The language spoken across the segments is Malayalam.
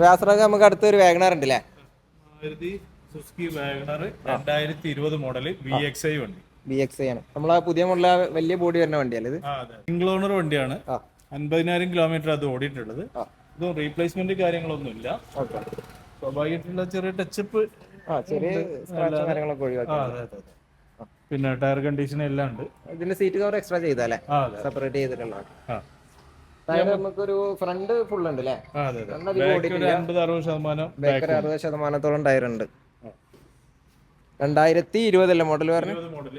വ്യാസറൊക്കെ നമുക്ക് അടുത്തൊരു വാഗണർ ഉണ്ട് അല്ലേ സുസുക്കി വാഗണർ രണ്ടായിരത്തി ഇരുപത് മോഡൽ വി എക്സ് ഐ വണ്ടി. ബി എക്സ് ഐ ആണ്. നമ്മൾ ആ പുതിയ മോഡൽ വലിയ ബോഡി വരുന്ന വണ്ടിയല്ലേ ഇത്? സിംഗിൾ ഓണർ വണ്ടിയാണ്. അൻപതിനായിരം കിലോമീറ്റർ അത് ഓടിയിട്ടുള്ളത്. ഇതും റീപ്ലേസ്മെന്റ് കാര്യങ്ങളൊന്നും ഇല്ല സ്വാഭാവികമായിട്ടുള്ള ചെറിയ ടച്ചപ്പ് ചെറിയ കാര്യങ്ങളൊക്കെ ഒഴിവാക്കി. പിന്നെ ടയർ കണ്ടീഷൻ എല്ലാം ഉണ്ട്. ഇതിന്റെ സീറ്റ് കവർ എക്സ്ട്രാ ചെയ്താലേ? സെപ്പറേറ്റ് ചെയ്തിട്ടുള്ള ആ നമുക്കൊരു ഫ്രണ്ട് ഫുൾ ഉണ്ട് അല്ലേ ബാക്ക് അൻപത് അറുപത് ശതമാനം ബേക്കറി അറുപത് ശതമാനത്തോളം ടയർ ഉണ്ട്. രണ്ടായിരത്തി ഇരുപതല്ലേ മോഡൽ പറഞ്ഞു? മോഡൽ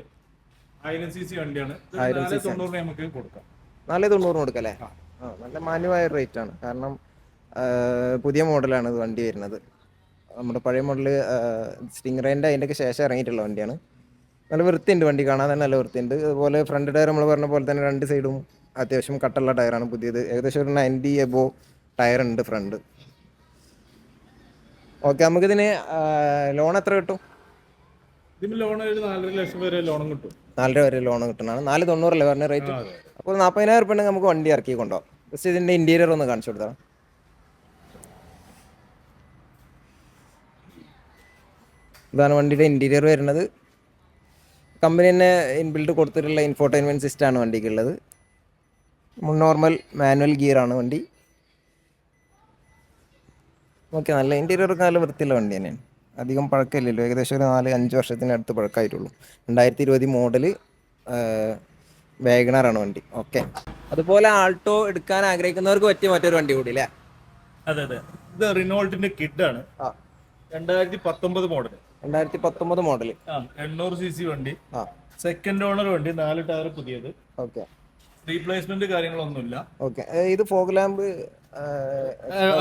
ആയിരം സി സി വണ്ടിയാണ് നാല് തൊണ്ണൂറിന് നമുക്ക് കൊടുക്കാം. നാല് തൊണ്ണൂറ് കൊടുക്കല്ലേ ആ. നല്ല മാന്യമായ റേറ്റ് ആണ്. കാരണം പുതിയ മോഡലാണ് ഇത് വണ്ടി വരുന്നത്. നമ്മുടെ പഴയ മോഡൽ സ്റ്റിംഗ്റേന്റെ അതിന്റെയൊക്കെ ശേഷം ഇറങ്ങിയിട്ടുള്ള വണ്ടിയാണ്. നല്ല വൃത്തിയുണ്ട് വണ്ടി. കാണാൻ തന്നെ നല്ല വൃത്തിയുണ്ട്. അതുപോലെ ഫ്രണ്ട് ടയർ നമ്മൾ പറഞ്ഞ പോലെ തന്നെ രണ്ട് സൈഡും അത്യാവശ്യം കട്ടുള്ള ടയറാണ് പുതിയത്. ഏകദേശം ഒരു നയന്റി എബോ ടയർ ഉണ്ട് ഫ്രണ്ട്. ഓക്കെ നമുക്കിതിന് ലോൺ എത്ര കിട്ടും? ലോൺ നാലര ലക്ഷം വരെ ലോണും കിട്ടും. നാലര വരെ ലോൺ കിട്ടുന്നതാണ് നാല് തൊണ്ണൂറല്ലേ പറഞ്ഞ റേറ്റ്? അപ്പോൾ നാൽപ്പതിനായിരം റുപ്യ ഉണ്ടെങ്കിൽ നമുക്ക് വണ്ടി ഇറക്കി കൊണ്ടുപോകാം. ജസ്റ്റ് ഇതിന്റെ ഇന്റീരിയർ ഒന്ന് കാണിച്ചു കൊടുത്താൽ ഇതാണ് വണ്ടിയുടെ ഇന്റീരിയർ വരുന്നത്. കമ്പനി തന്നെ ഇൻബിൽഡ് കൊടുത്തിട്ടുള്ള ഇൻഫോർടൈൻമെന്റ് സിസ്റ്റമാണ് വണ്ടിക്കുള്ളത്. നോർമൽ മാനുവൽ ഗിയറാണ് വണ്ടി. ഓക്കെ നല്ല ഇന്റീരിയർ ഒക്കെ നല്ല വൃത്തിയുള്ള വണ്ടി തന്നെയാണ്. അധികം പഴക്കമില്ലല്ലോ. ഏകദേശം ഒരു നാല് അഞ്ച് വർഷത്തിനടുത്ത് പഴക്കമായിട്ടുള്ളൂ. രണ്ടായിരത്തി ഇരുപത് മോഡൽ വേഗണറാണ് വണ്ടി. ഓക്കെ അതുപോലെ ആൾട്ടോ എടുക്കാൻ ആഗ്രഹിക്കുന്നവർക്ക് പറ്റിയ മറ്റൊരു വണ്ടി കൂടി അല്ലേ? അതെ അതെ. ഇത് റിനോൾട്ടിന്റെ കിഡ് ആണ്. രണ്ടായിരത്തി പത്തൊമ്പത് മോഡൽ രണ്ടായിരത്തി പത്തൊമ്പത് മോഡൽ ആ എണ്ണൂറ് സി സി വണ്ടി സെക്കൻഡ് ഓണർ വണ്ടി നാല് ടയർ പുതിയത്. ഓക്കെ റീപ്ലേസ്മെന്റ് കാര്യങ്ങളൊന്നുമില്ല. ഓക്കെ ഇത് ഫോഗ് ലാമ്പ്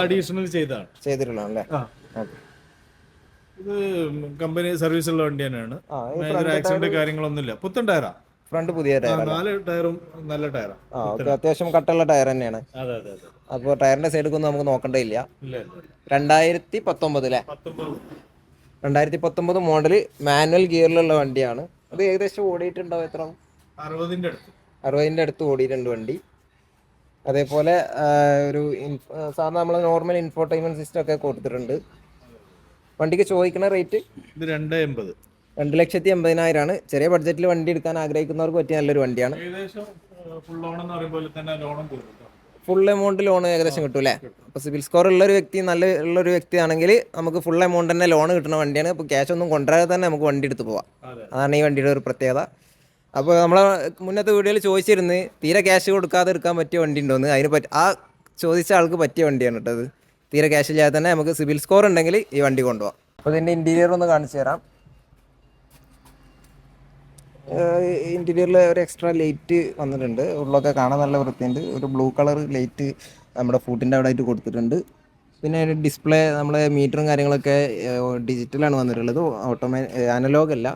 അഡീഷണൽ ചെയ്തതാണ്. ചെയ്തിട്ടുള്ളതാണല്ലേ? അല്ലേ ഓക്കെ ഇത് കമ്പനി സർവീസ് ഉള്ള വണ്ടി തന്നെയാണ്. ആക്സിഡന്റ് കാര്യങ്ങളൊന്നുമില്ല. പുത്തൻ ടയറാ. ഫ്രണ്ട് പുതിയ ടയർ നാല് ടയറും നല്ല ടയറാ. ആ ഓക്കെ അത്യാവശ്യം കട്ടുള്ള ടയർ തന്നെയാണ്. അതെ അതെ അതെ. അപ്പോൾ ടയറിന്റെ സൈഡിൽ നമുക്ക് നോക്കണ്ടേ ഇല്ല ഇല്ല ഇല്ല. രണ്ടായിരത്തി പത്തൊമ്പത്. അല്ലേ രണ്ടായിരത്തി പത്തൊമ്പത് മോഡൽ മാനുവൽ ഗിയറിലുള്ള വണ്ടിയാണ്. അത് ഏകദേശം ഓടിയിട്ടുണ്ടാവും എത്ര? അറുപതിന്റെ അടുത്ത്. അറുപതിന്റെ അടുത്ത് ഓടിയിട്ടുണ്ട് വണ്ടി. അതേപോലെ ഒരു സാധാരണ നമ്മൾ നോർമൽ ഇൻഫോർടൈൻമെന്റ് സിസ്റ്റം ഒക്കെ കൊടുത്തിട്ടുണ്ട്. വണ്ടിക്ക് ചോദിക്കുന്ന റേറ്റ് ഇത് രണ്ട് എൺപത്. രണ്ട് ലക്ഷത്തി എൺപതിനായിരമാണ് ചെറിയ ബഡ്ജറ്റിൽ വണ്ടി എടുക്കാൻ ആഗ്രഹിക്കുന്നവർക്ക് പറ്റിയ നല്ലൊരു വണ്ടിയാണ്. ഫുൾ എമൗണ്ട് ലോൺ ഏകദേശം കിട്ടും അല്ലേ? അപ്പോൾ സിബിൽ സ്കോർ ഉള്ള ഒരു വ്യക്തി നല്ല ഉള്ള ഒരു വ്യക്തിയാണെങ്കിൽ നമുക്ക് ഫുൾ എമൗണ്ട് തന്നെ ലോൺ കിട്ടുന്ന വണ്ടിയാണ്. അപ്പോൾ ക്യാഷ് ഒന്നും കൊണ്ടുവരാതെ തന്നെ നമുക്ക് വണ്ടി എടുത്ത് പോവാം. അതാണ് ഈ വണ്ടിയുടെ ഒരു പ്രത്യേകത. അപ്പോൾ നമ്മളെ മുന്നത്തെ വീഡിയോയിൽ ചോദിച്ചിരുന്ന് തീരെ ക്യാഷ് കൊടുക്കാതെ എടുക്കാൻ പറ്റിയ വണ്ടി ഉണ്ടോന്ന് അതിന് പറ്റി ആ ചോദിച്ച ആൾക്ക് പറ്റിയ വണ്ടിയാണ് കേട്ടത് തീരെ ക്യാഷ് ഇല്ലാതെ തന്നെ നമുക്ക് സിവിൽ സ്കോർ ഉണ്ടെങ്കിൽ ഈ വണ്ടി കൊണ്ടുപോകാം അപ്പോൾ ഇതിന്റെ ഇന്റീരിയർ ഒന്ന് കാണിച്ചു തരാം. ഇന്റീരിയറിൽ ഒരു എക്സ്ട്രാ ലൈറ്റ് വന്നിട്ടുണ്ട്. ഉള്ളൊക്കെ കാണാൻ നല്ല വൃത്തിയുണ്ട്. ഒരു ബ്ലൂ കളർ ലൈറ്റ് നമ്മുടെ ഫുഡിന്റെ അവിടെ ആയിട്ട് കൊടുത്തിട്ടുണ്ട്. പിന്നെ ഡിസ്പ്ലേ നമ്മളെ മീറ്ററും കാര്യങ്ങളൊക്കെ ഡിജിറ്റലാണ് വന്നിട്ടുള്ളത്. ഓട്ടോമേ അനലോഗ് അല്ല.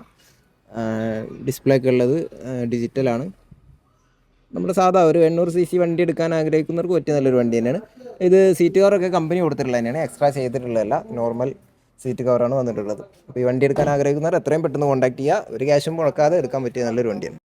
ഡിസ്പ്ലേ ഒക്കെ ഉള്ളത് ഡിജിറ്റലാണ് നമ്മുടെ സാധാ ഒരു എണ്ണൂറ് സി സി വണ്ടി എടുക്കാൻ ആഗ്രഹിക്കുന്നവർക്ക് പറ്റിയ നല്ലൊരു വണ്ടി തന്നെയാണ്. ഇത് സീറ്റ് കവറൊക്കെ കമ്പനി കൊടുത്തിട്ടുള്ളത് തന്നെയാണ്. എക്സ്ട്രാ ചെയ്തിട്ടുള്ളതല്ല നോർമൽ സീറ്റ് കവറാണ് വന്നിട്ടുള്ളത്. അപ്പോൾ ഈ വണ്ടി എടുക്കാൻ ആഗ്രഹിക്കുന്നവർ എത്രയും പെട്ടെന്ന് കോൺടാക്ട് ചെയ്യുക. ഒരു ക്യാഷും മുടക്കാതെ എടുക്കാൻ പറ്റിയ നല്ലൊരു വണ്ടിയാണ്.